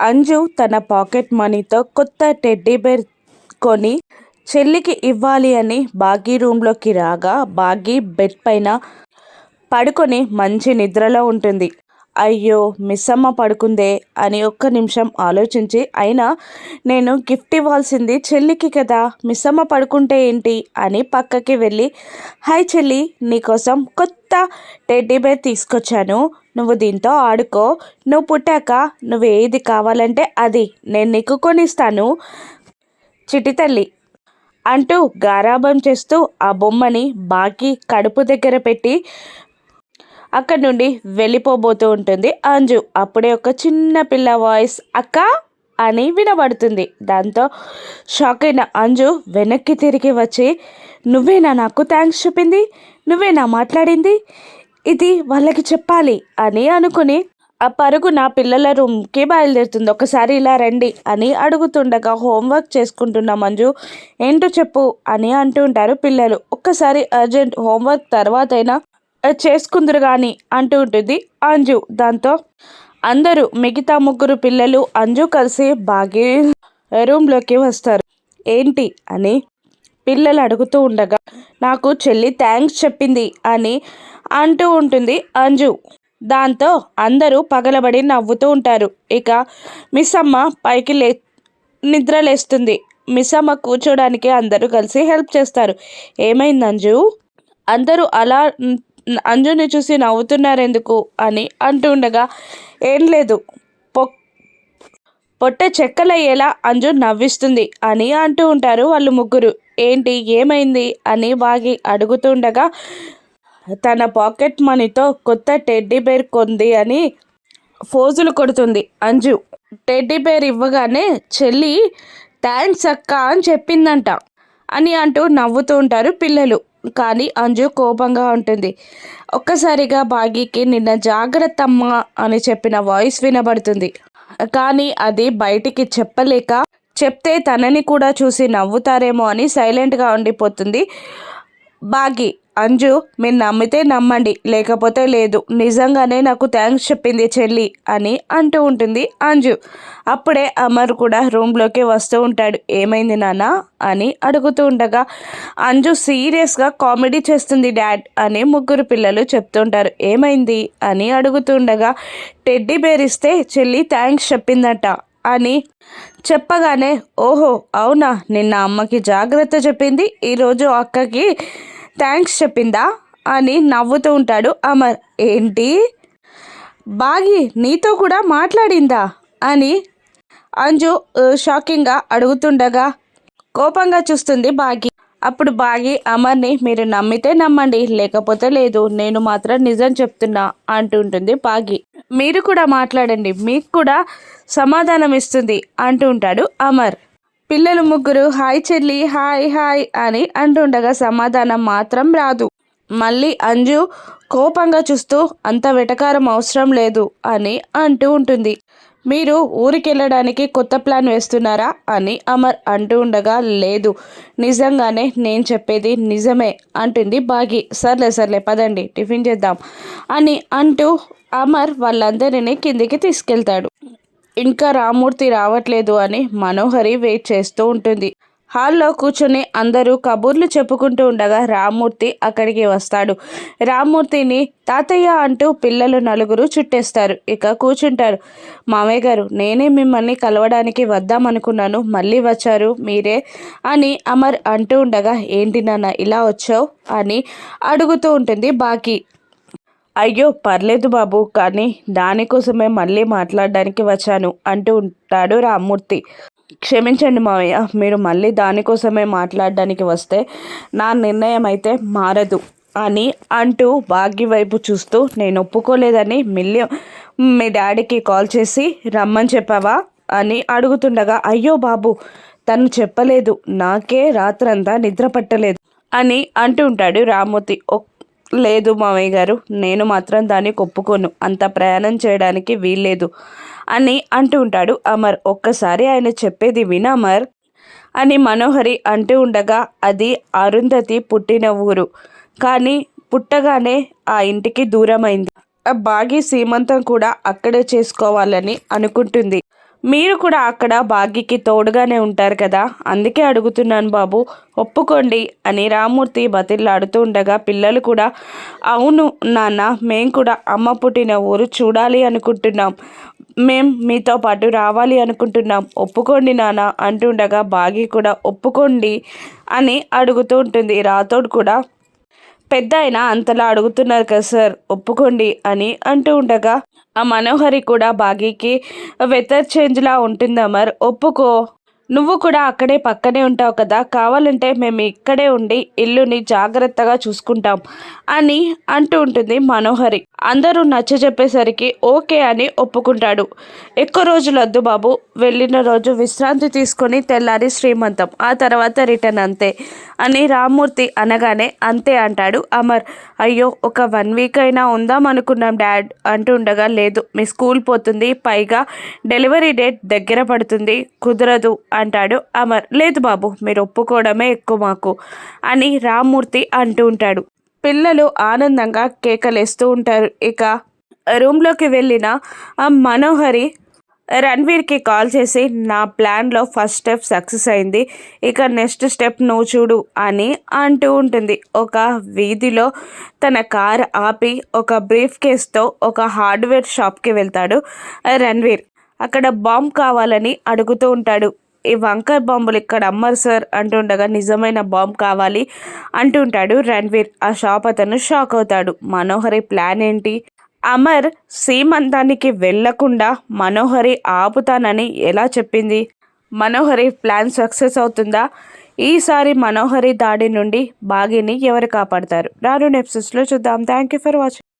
అంజు తన పాకెట్ మనీతో కొత్త టెడ్డీ బేర్ కొని చెల్లికి ఇవ్వాలి అని బాగీ రూమ్లోకి రాగా బాగీ బెడ్ పైన పడుకొని మంచి నిద్రలో ఉంటుంది. అయ్యో మిస్సమ్మ పడుకుందే అని ఒక్క నిమిషం ఆలోచించి అయినా నేను గిఫ్ట్ ఇవ్వాల్సింది చెల్లికి కదా మిస్సమ్మ పడుకుంటే ఏంటి అని పక్కకి వెళ్ళి హాయ్ చెల్లి నీకోసం కొత్త టెడ్డీ బేర్ తీసుకొచ్చాను. నువ్వు దీంతో ఆడుకో. నువ్వు పుట్టాక నువ్వు ఏది కావాలంటే అది. నేను నీకు కొనిస్తాను. చిటి తల్లి అంటూ గారాబం చేస్తూ ఆ బొమ్మని బాకీ కడుపు దగ్గర పెట్టి అక్కడి నుండి వెళ్ళిపోబోతూ ఉంటుంది. అంజు అప్పుడే ఒక చిన్న పిల్ల వాయిస్ అక్క అని వినబడుతుంది. దాంతో షాక్ అయిన అంజు వెనక్కి తిరిగి వచ్చి నువ్వేనా నాకు థ్యాంక్స్ చెప్పింది? నువ్వేనా మాట్లాడింది? ఇది వాళ్ళకి చెప్పాలి అని అనుకుని ఆ పరుగు నా పిల్లల రూమ్కి బయలుదేరుతుంది. ఒకసారి ఇలా రండి అని అడుగుతుండగా హోంవర్క్ చేసుకుంటున్న మంజు. ఏంటో చెప్పు అని అంటుంటారు పిల్లలు. ఒక్కసారి అర్జెంట్ హోంవర్క్ తర్వాత అయినా చేసుకుందరు కానీ అంటూ ఉంటుంది. అంజు దాంతో అందరూ మిగతా ముగ్గురు పిల్లలు అంజు కలిసి బాగి రూమ్లోకి వస్తారు. ఏంటి? అని పిల్లలు అడుగుతూ ఉండగా నాకు చెల్లి థ్యాంక్స్ చెప్పింది అని అంటూ ఉంటుంది అంజు. దాంతో అందరూ పగలబడి నవ్వుతూ ఉంటారు. ఇక మిస్ అమ్మ పైకి లే నిద్రలేస్తుంది. మిస్సమ్మ కూర్చోడానికి అందరూ కలిసి హెల్ప్ చేస్తారు. ఏమైంది అంజు? అందరూ అలా అంజుని చూసి నవ్వుతున్నారు ఎందుకు అని అంటుండగా ఏం లేదు. పొ పొట్ట చెక్కలయ్యేలా అంజు నవ్విస్తుంది అని అంటూ ఉంటారు వాళ్ళు ముగ్గురు. ఏంటి ఏమైంది? అని బాగి అడుగుతుండగా తన పాకెట్ మనీతో కొత్త టెడ్డీ బేర్ కొంది అని ఫోజులు కొడుతుంది అంజు. టెడ్డీ బేర్ ఇవ్వగానే చెల్లి థ్యాంక్స్ అక్క అని చెప్పిందంట అని అంటూ నవ్వుతూ ఉంటారు పిల్లలు. కానీ అంజు కోపంగా ఉంటుంది. ఒక్కసారిగా బాగీకి నిన్న జాగ్రత్తమ్మ అని చెప్పిన వాయిస్ వినబడుతుంది. కానీ అది బయటికి చెప్పలేక చెప్తే తనని కూడా చూసి నవ్వుతారేమో అని సైలెంట్గా ఉండిపోతుంది. బాగి అంజు మీరు నమ్మితే నమ్మండి లేకపోతే లేదు. నిజంగానే నాకు థ్యాంక్స్ చెప్పింది చెల్లి అని అంటూ ఉంటుంది అంజు. అప్పుడే అమర్ కూడా రూమ్లోకి వస్తూ ఉంటాడు. ఏమైంది నాన్న? అని అడుగుతూ ఉండగా అంజు సీరియస్గా కామెడీ చేస్తుంది డాడ్ అని ముగ్గురు పిల్లలు చెప్తుంటారు ఏమైంది? అని అడుగుతుండగా టెడ్డీ బేర్ ఇస్తే చెల్లి థ్యాంక్స్ చెప్పిందట. అని చెప్పగానే ఓహో అవునా? నిన్న అమ్మకి జాగ్రత్త చెప్పింది ఈరోజు అక్కకి థ్యాంక్స్ చెప్పిందా? అని నవ్వుతూ ఉంటాడు అమర్. ఏంటి? బాగి నీతో కూడా మాట్లాడిందా? అని అంజు షాకింగ్గా అడుగుతుండగా కోపంగా చూస్తుంది బాగి. అప్పుడు బాగి అమర్ని మీరు నమ్మితే నమ్మండి లేకపోతే లేదు నేను మాత్రం నిజం చెప్తున్నా అంటుంటుంది బాగి. మీరు కూడా మాట్లాడండి మీకు కూడా సమాధానం ఇస్తుంది అంటూ ఉంటాడు అమర్. పిల్లలు ముగ్గురు హాయ్ చెల్లి హాయ్ హాయ్ అని అంటుండగా సమాధానం మాత్రం రాదు. మళ్ళీ అంజు కోపంగా చూస్తూ అంత వెటకారం అవసరం లేదు అని అంటూ ఉంటుంది. మీరు ఊరికెళ్ళడానికి కొత్త ప్లాన్ వేస్తున్నారా అని అమర్ అంటూ ఉండగా లేదు. నిజంగానే నేను చెప్పేది నిజమే అంటుంది బాగి. సర్లే సర్లే పదండి టిఫిన్ చేద్దాం అని అంటూ అమర్ వాళ్ళందరినీ కిందికి తీసుకెళ్తాడు. ఇంకా రామూర్తి రావట్లేదు అని మనోహరి వెయిట్ చేస్తూ ఉంటుంది. హాల్లో కూర్చొని అందరూ కబుర్లు చెప్పుకుంటూ ఉండగా రామ్మూర్తి అక్కడికి వస్తాడు. రామ్మూర్తిని తాతయ్య అంటూ పిల్లలు నలుగురు చుట్టేస్తారు. ఇక కూర్చుంటారు మామయ్య గారు నేనే మిమ్మల్ని కలవడానికి వద్దామనుకున్నాను. మళ్ళీ వచ్చారు మీరే అని అమర్ అంటూ ఉండగా ఏంటి నాన్న ఇలా వచ్చావు? అని అడుగుతూ ఉంటుంది బాకీ. అయ్యో పర్లేదు బాబు కానీ దానికోసమే మళ్ళీ మాట్లాడడానికి వచ్చాను అంటూ ఉంటాడు రామ్మూర్తి. క్షమించండి మావయ్య మీరు మళ్ళీ దానికోసమే మాట్లాడడానికి వస్తే నా నిర్ణయం అయితే మారదు అని అంటూ భాగ్య వైపు చూస్తూ నేను ఒప్పుకోలేదని మిల్లి మీ డాడీకి కాల్ చేసి రమ్మని చెప్పావా? అని అడుగుతుండగా అయ్యో బాబు తను చెప్పలేదు నాకే రాత్రంతా నిద్ర పట్టలేదు అని అంటూ ఉంటాడు రామ్మూర్తి లేదు మావయ్య గారు నేను మాత్రం దాన్ని ఒప్పుకోను అంత ప్రయాణం చేయడానికి వీల్లేదు అని అంటూ ఉంటాడు అమర్. ఒక్కసారి ఆయన చెప్పేది విన అమర్ అని మనోహరి అంటూ ఉండగా అది అరుంధతి పుట్టిన ఊరు. కానీ పుట్టగానే ఆ ఇంటికి దూరమైంది. బాగి సీమంతం కూడా అక్కడే చేసుకోవాలని అనుకుంటుంది. మీరు కూడా అక్కడ భాగ్యకి తోడుగానే ఉంటారు కదా? అందుకే అడుగుతున్నాను బాబు. ఒప్పుకోండి అని రామూర్తి బతిల్లాడుతూ ఉండగా పిల్లలు కూడా అవును నాన్న మేం కూడా అమ్మ పుట్టిన ఊరు చూడాలి అనుకుంటున్నాం. మేం మీతో పాటు రావాలి అనుకుంటున్నాం. ఒప్పుకోండి నాన్న అంటుండగా బాగి కూడా ఒప్పుకోండి అని అడుగుతూ ఉంటుంది. రాతోడు కూడా పెద్ద అయినా అంతలా అడుగుతున్నారు కదా సార్ ఒప్పుకోండి అని అంటూ ఉండగా ఆ మనోహరి కూడా బాగీకి వెదర్ చేంజ్లా ఉంటుందా మరి? ఒప్పుకో. నువ్వు కూడా అక్కడే పక్కనే ఉంటావు కదా కావాలంటే మేము ఇక్కడే ఉండి ఇల్లుని జాగ్రత్తగా చూసుకుంటాం అని అంటూ ఉంటుంది మనోహరి. అందరూ నచ్చ చెప్పేసరికి ఓకే అని ఒప్పుకుంటాడు. ఎక్కువ రోజులు వద్దు బాబు వెళ్ళిన రోజు విశ్రాంతి తీసుకొని తెల్లారి శ్రీమంతం ఆ తర్వాత రిటర్న్ అంతే అని రామ్మూర్తి అనగానే అంతే అంటాడు అమర్. అయ్యో ఒక వన్ వీక్ అయినా ఉందాం అనుకున్నాం డాడ్ అంటుండగా లేదు మీ స్కూల్ పోతుంది పైగా డెలివరీ డేట్ దగ్గర పడుతుంది కుదరదు అంటాడు. అమర్ లేదు బాబు మీరు ఒప్పుకోవడమే ఎక్కువ మాకు అని రామ్మూర్తి అంటూ ఉంటాడు. పిల్లలు ఆనందంగా కేకలేస్తూ ఉంటారు. ఇక రూమ్లోకి వెళ్ళిన ఆ మనోహరి రణ్వీర్కి కాల్ చేసి నా ప్లాన్లో ఫస్ట్ స్టెప్ సక్సెస్ అయింది. ఇక నెక్స్ట్ స్టెప్ నువ్వు చూడు అని అంటూ ఉంటుంది. ఒక వీధిలో తన కార్ ఆపి ఒక బ్రీఫ్ కేస్తో ఒక హార్డ్వేర్ షాప్కి వెళ్తాడు రణ్వీర్. అక్కడ బాంబ్ కావాలని అడుగుతూ ఉంటాడు. ఈ వంకర్ బాంబులు ఇక్కడ అమ్మరు సార్ అంటుండగా నిజమైన బాంబు కావాలి అంటుంటాడు రణ్వీర్. ఆ షాప్ అతను షాక్ అవుతాడు. మనోహరి ప్లాన్ ఏంటి? అమర్ సీమంతానికి వెళ్ళకుండా మనోహరి ఆపుతానని ఎలా చెప్పింది? మనోహరి ప్లాన్ సక్సెస్ అవుతుందా? ఈసారి మనోహరి దాడి నుండి బాగిని ఎవరు కాపాడతారు? రాను ఎపిసోడ్స్లో చూద్దాం. Thank you for watching.